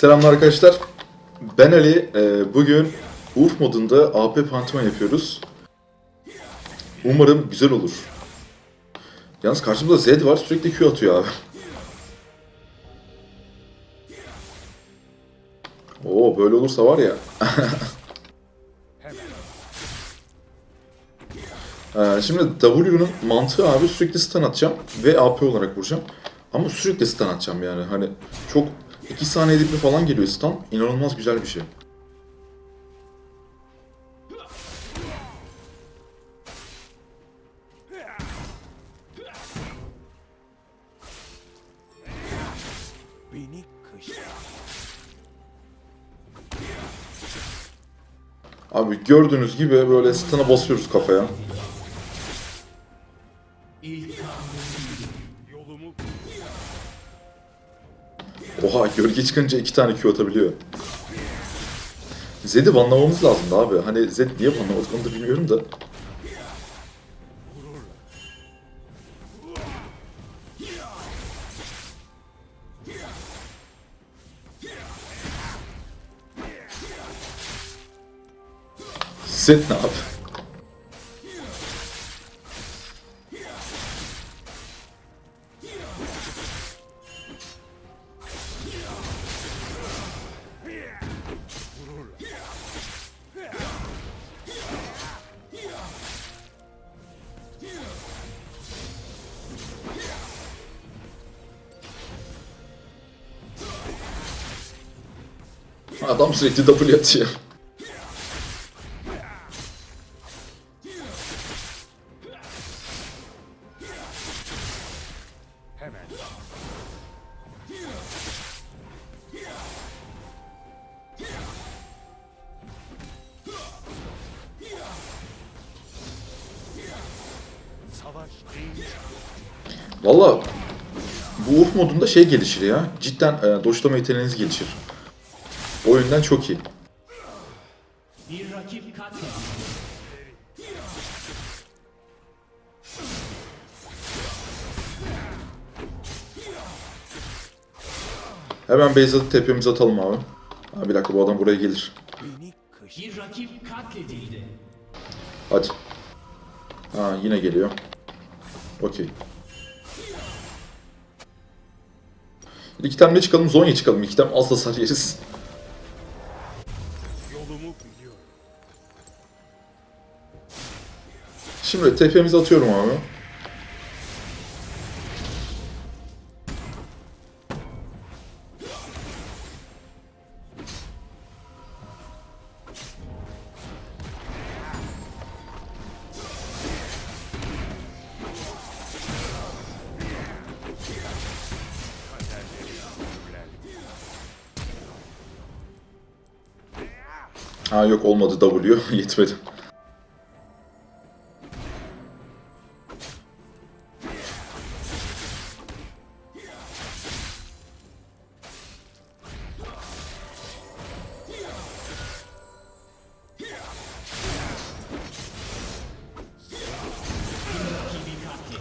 Selamlar arkadaşlar. Ben Ali. Ee, bugün Urf modunda AP Pantheon yapıyoruz. Umarım güzel olur. Yalnız karşımızda Zed var. Sürekli Q atıyor abi. Oo böyle olursa var ya. Ee, şimdi W'nun mantığı abi sürekli stun atacağım ve AP olarak vuracağım. Ama sürekli stun atacağım yani. Hani çok 2 saniyede bir falan geliyor stun. İnanılmaz güzel bir şey. Abi gördüğünüz gibi böyle stun'a basıyoruz kafaya. Oha gölge çıkınca iki tane Q atabiliyor. Zed'i banlamamız lazımdı abi. Hani Zed niye banlamadık onu da bilmiyorum da. Zed ne abi? Adam sürekli W atıyor. Valla bu Urf modunda şey gelişir ya. Cidden e, doşlama yeteneğiniz gelişir. O yönden çok iyi. Bir rakip katledildi. Hemen base atıp tepemize atalım abi. Ha, bir dakika bu adam buraya gelir. Bir rakip katledildi. Hadi. Ha yine geliyor. Okey. İki tane çıkalım, Zonya çıkalım. İki tane az hasar yeriz. Şimdi tepemize atıyorum abi. Ha yok olmadı W yetmedi.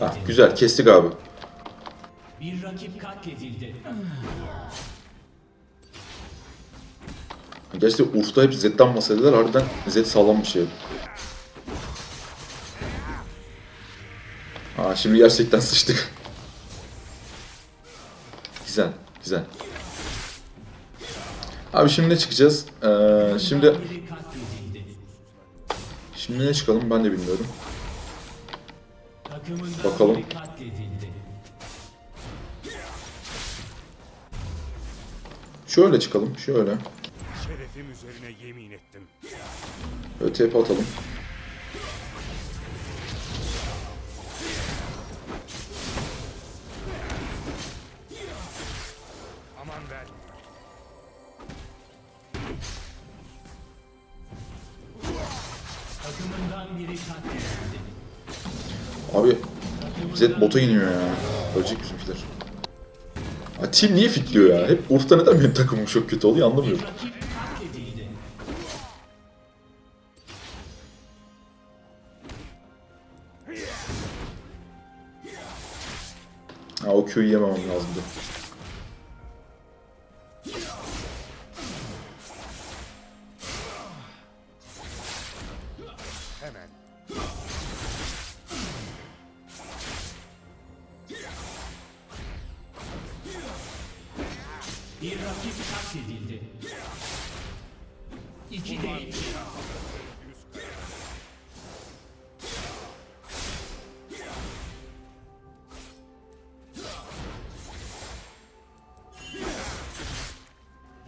Ha, güzel kestik abi. Bir rakip katledildi. Gerçekten Urf'ta hep Zed'den bahsediyorlar. Harbiden Zed sağlam bir şey. Aa şimdi gerçekten sıçtık. güzel, güzel. Abi şimdi ne çıkacağız? Ee, şimdi şimdi ne çıkalım ben de bilmiyorum. Bakalım. Şöyle çıkalım, şöyle. Şerefim üzerine yemin ettim. TP atalım. Aman ver. Takımından biri katledildi. Abi Zed bota iniyor ya. Ölecek bizimkiler. Ha, team niye fitliyor ya? Hep Urf'ta neden benim takımım çok kötü oluyor anlamıyorum. Ha o Q'yu yememem lazımdı. Bir rakip katledildi. İki de iki.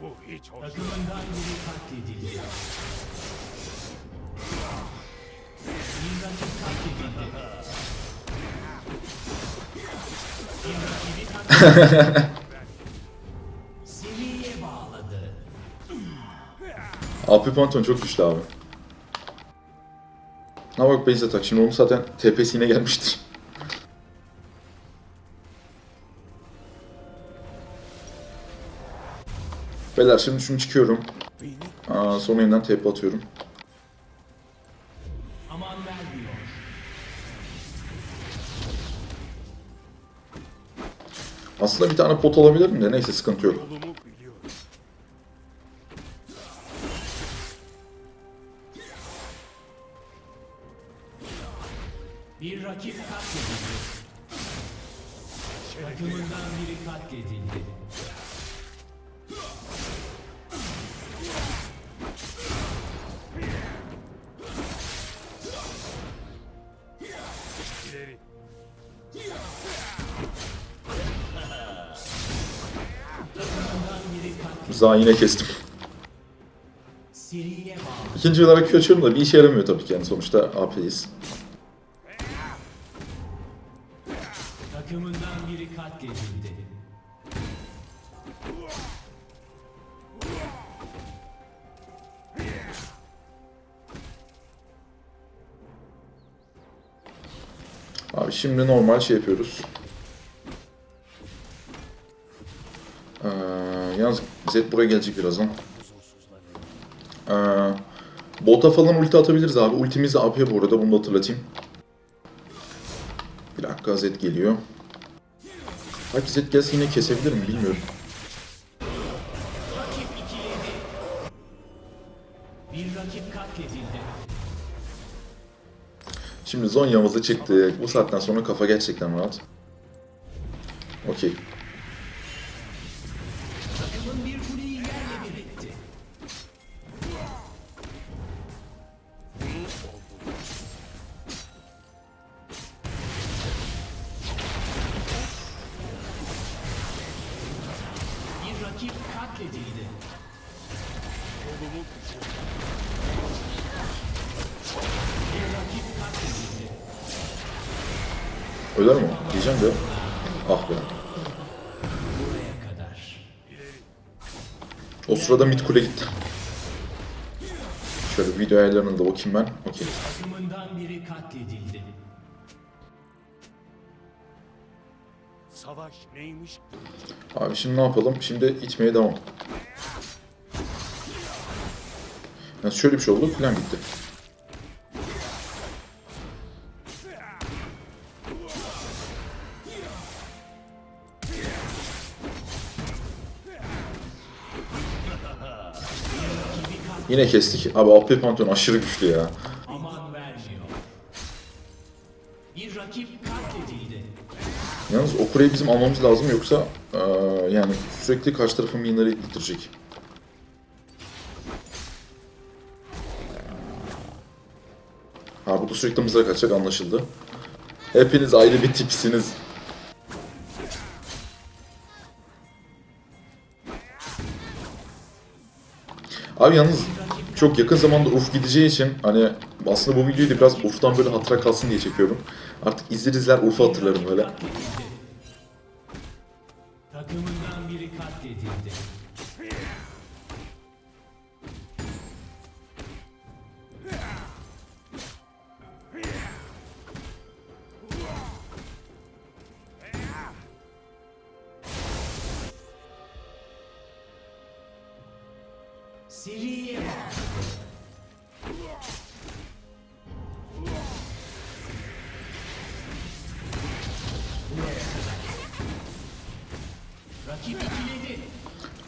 Bu hiç hoş. Takımından biri katledildi. Bir rakip katledildi. Bir rakibi katledildi. AP Pantheon çok güçlü abi. Ha bak base atak. Şimdi onun zaten TP'si yine gelmiştir. Beyler şimdi şunu çıkıyorum. Aa, son yeniden TP atıyorum. Aslında bir tane pot alabilirim de neyse sıkıntı yok. Za yine kestim. İkinci olarak Q açıyorum da bir işe yaramıyor tabii ki yani sonuçta AP'yiz. Takımından biri katledildi. Abi şimdi normal şey yapıyoruz. Yalnız Zed buraya gelecek birazdan. Ee, bota falan ulti atabiliriz abi. Ultimiz de AP bu arada bunu da hatırlatayım. Bir dakika Zed geliyor. Belki Zed gelse yine kesebilir mi bilmiyorum. Şimdi Zonya'mızı çıktık. Bu saatten sonra kafa gerçekten rahat. Okey. Rakip katledildi. Yolumu biliyorum. Bir rakip katledildi. Öler mi? Diyeceğim de. Ah be. Buraya kadar. O sırada mid kule gitti. Şöyle video ayarlarına da bakayım ben. Okey. Takımından biri katledildi. Savaş neymiş? Abi şimdi ne yapalım? Şimdi itmeye devam. Yani şöyle bir şey oldu. Plan gitti. Yine kestik. Abi AP Pantheon aşırı güçlü ya. O bizim almamız lazım yoksa eee, yani sürekli karşı tarafın minleri ittirecek. Ha bu da sürekli mızrak kaçacak anlaşıldı. Hepiniz ayrı bir tipsiniz. Abi yalnız çok yakın zamanda Urf gideceği için hani aslında bu videoyu da biraz Urf'tan böyle hatıra kalsın diye çekiyorum. Artık izler izler Urf'u hatırlarım böyle. Katledildi. Seriye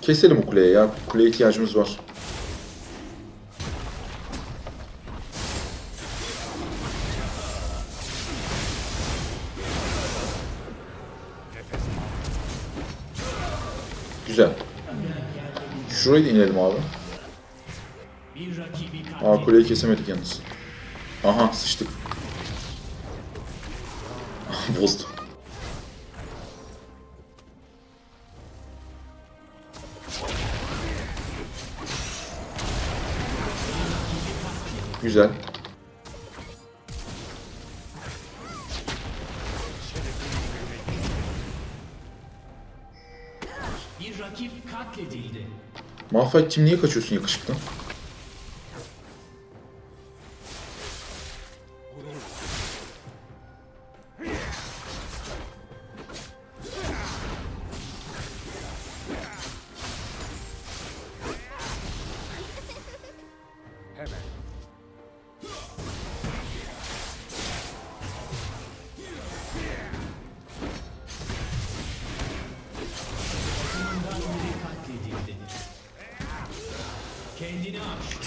Keselim o kuleye ya. Kuleye ihtiyacımız var. Güzel. Şuraya da inelim abi. Aa kuleyi kesemedik yalnız. Aha sıçtık. Bozdu. Güzel. Malphite'cim niye kaçıyorsun yakışıklı?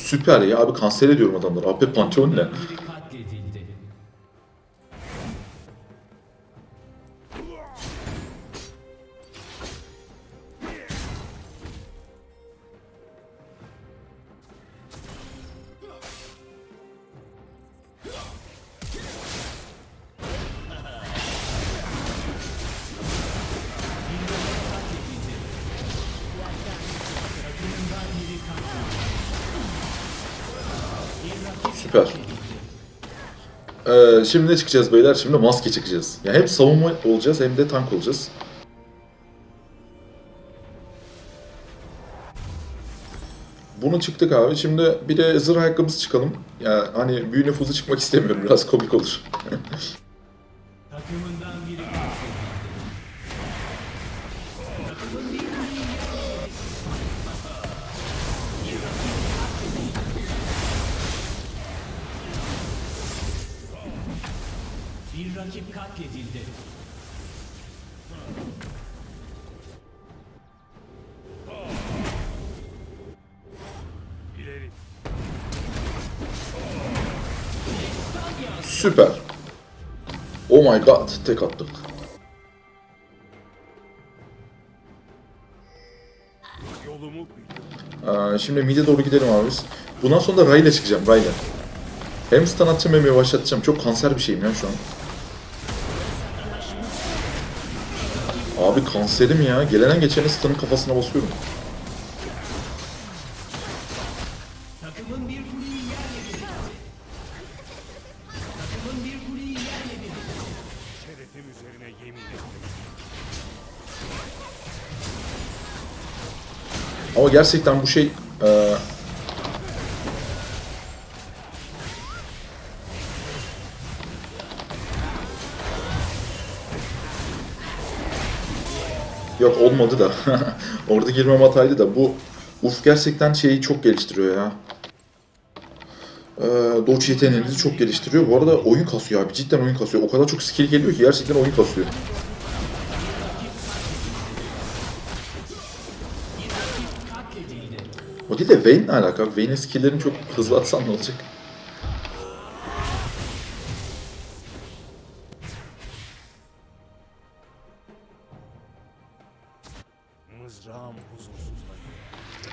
Süper ya abi kanser ediyorum adamları. AP Pantheon ne? Süper. Ee, şimdi ne çıkacağız beyler? Şimdi maske çıkacağız. Yani hem savunma olacağız hem de tank olacağız. Bunu çıktık abi. Şimdi bir de zırh ayakkabısı çıkalım. Yani hani büyü nüfuzu çıkmak istemiyorum. Biraz komik olur. Süper. Oh my god. Tek attık. Ee, şimdi mid'e doğru gidelim abi biz. Bundan sonra da Ray'la çıkacağım. Ray'la. Hem stun atacağım hem yavaşlatacağım. Çok kanser bir şeyim ya şu an. Abi kanserim ya. Gelenen geçeni stun'ın kafasına basıyorum. Takımın bir kuleyi yerle bir. Takımın bir kuleyi yerle bir. Şerefim üzerine yemin ettim. Ama gerçekten bu şey... e, Yok olmadı da. Orada girmem hataydı da bu Uf gerçekten şeyi çok geliştiriyor ya. Ee, Doge yeteneğinizi çok geliştiriyor. Bu arada oyun kasıyor abi. Cidden oyun kasıyor. O kadar çok skill geliyor ki gerçekten oyun kasıyor. O değil de Vayne ne alaka? Vayne'in skill'lerini çok hızlı atsan ne olacak?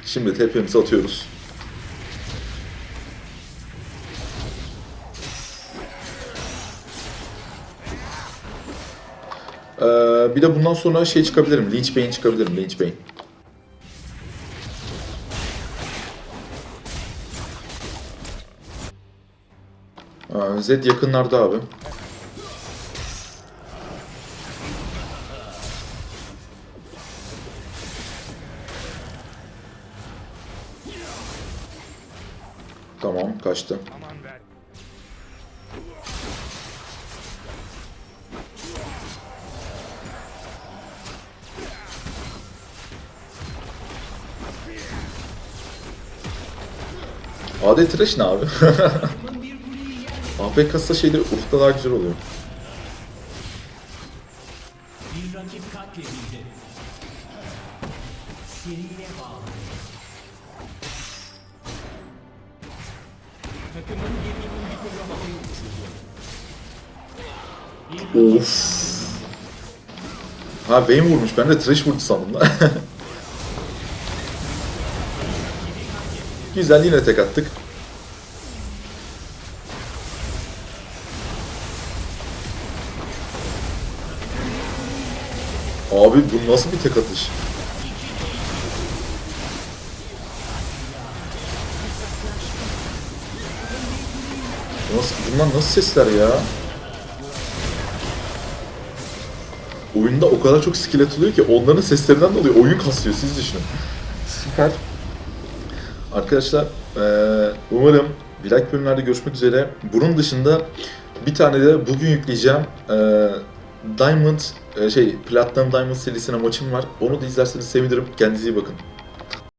Şimdi tepemizi atıyoruz. Bir de bundan sonra şey çıkabilirim. Lynch Bane çıkabilirim. Lynch Bane. Ee, Zed yakınlarda abi. Tamam kaçtı. AD Trash ne abi? AP kasa şeyleri ufukta daha güzel oluyor. Of. Ha Vayne vurmuş. Ben de Trash vurdu sandım da. Güzel yine tek attık. Abi bu nasıl bir tek atış? Nasıl, bunlar nasıl sesler ya? Oyunda o kadar çok skill atılıyor ki onların seslerinden dolayı oyun kasıyor siz düşünün. Süper. Arkadaşlar umarım bir dahaki bölümlerde görüşmek üzere. Bunun dışında bir tane de bugün yükleyeceğim Diamond eee, şey Platinum Diamond serisine maçım var. Onu da izlerseniz sevinirim. Kendinize iyi bakın.